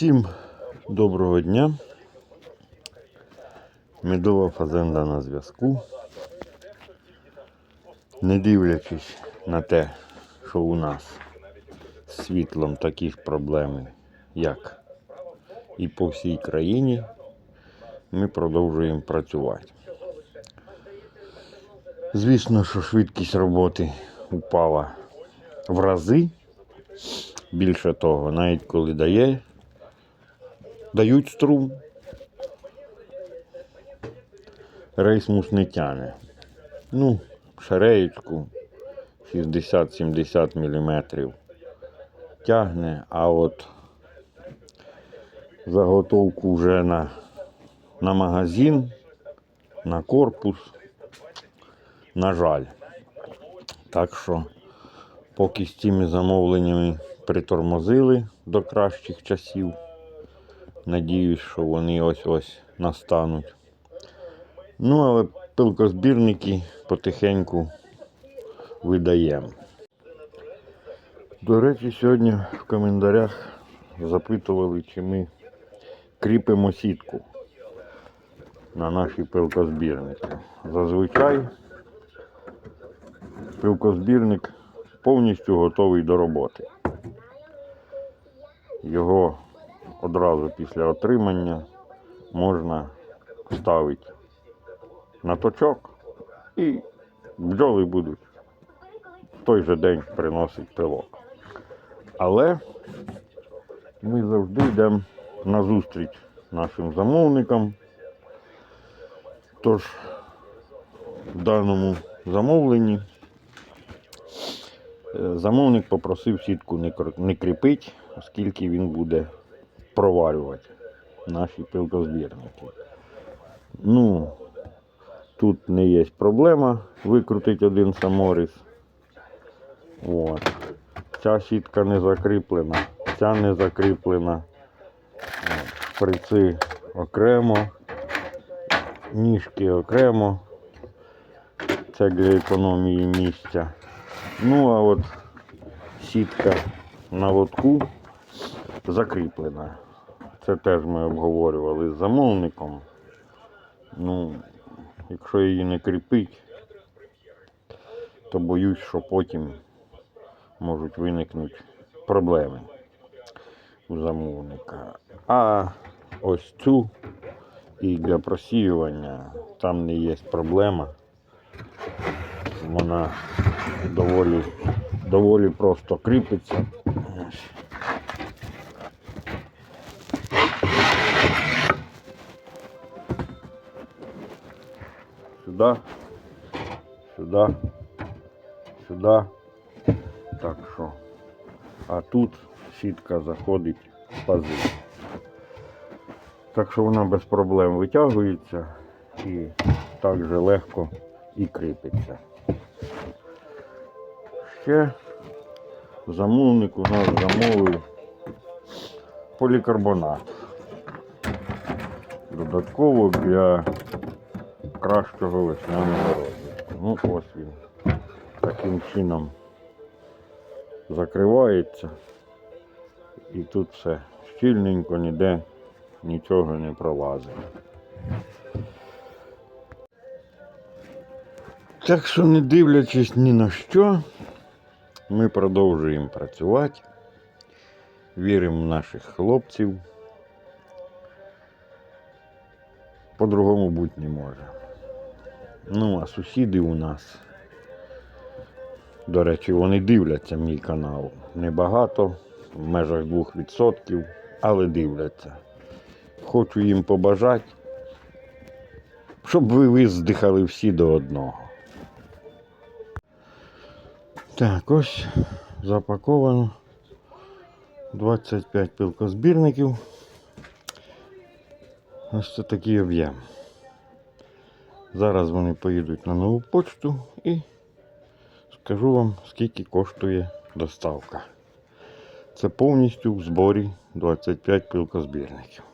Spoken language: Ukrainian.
Всім доброго дня. Медова фазенда на зв'язку. Не дивлячись на те, що у нас з світлом такі ж проблеми, як і по всій країні, ми продовжуємо працювати. Звісно, що швидкість роботи упала в рази. Більше того, навіть коли дає, дають струм, рейсмус не тяне. Ну, шареєчку 60-70 мм тягне, а от заготовку вже на, на магазин, на корпус, на жаль. Так що поки з цими замовленнями притормозили до кращих часів. Надіюсь, що вони ось-ось настануть. Ну, але пилкозбірники потихеньку видаємо. До речі, сьогодні в коментарях запитували, чи ми кріпимо сітку на наші пилкозбірники. Зазвичай пилкозбірник повністю готовий до роботи. Його одразу після отримання можна ставити на точок і бджоли будуть в той же день приносити пилок. Але ми завжди йдемо на зустріч нашим замовникам. Тож в даному замовленні Е, Замовник попросив сітку не кріпити, оскільки він буде проварювати наші пилкозбірники. Ну, тут не є проблема викрутити один саморіз. От. Ця сітка не закріплена, ця не закріплена. Шприци окремо, ніжки окремо. Це для економії місця. Ну, а от сітка на лотку закріплена. Це теж ми обговорювали з замовником. Ну, якщо її не кріпить, то боюсь, що потім можуть виникнути проблеми у замовника. А ось цю і для просіювання там не є проблема. Вона доволі, доволі просто кріпиться. Сюди, сюди, сюди. Так що. А тут сітка заходить в пази. Так що вона без проблем витягується і так же легко і кріпиться. Ще замовник у нас замовив полікарбонат. Додатково для кращого весняного розвитку. Ну ось він таким чином закривається. І тут все щільненько, ніде нічого не пролазить. Так що, не дивлячись ні на що, ми продовжуємо працювати, віримо в наших хлопців. По-другому бути не може. Ну, а сусіди у нас, до речі, вони дивляться мій канал. Небагато, в межах 2%, але дивляться. Хочу їм побажати, щоб ви виздихали всі до одного. Так, ось запаковано 25 пилкозбірників. Ось це такий об'єм. Зараз вони поїдуть на нову почту і скажу вам, скільки коштує доставка. Це повністю в зборі 25 пилкозбірників.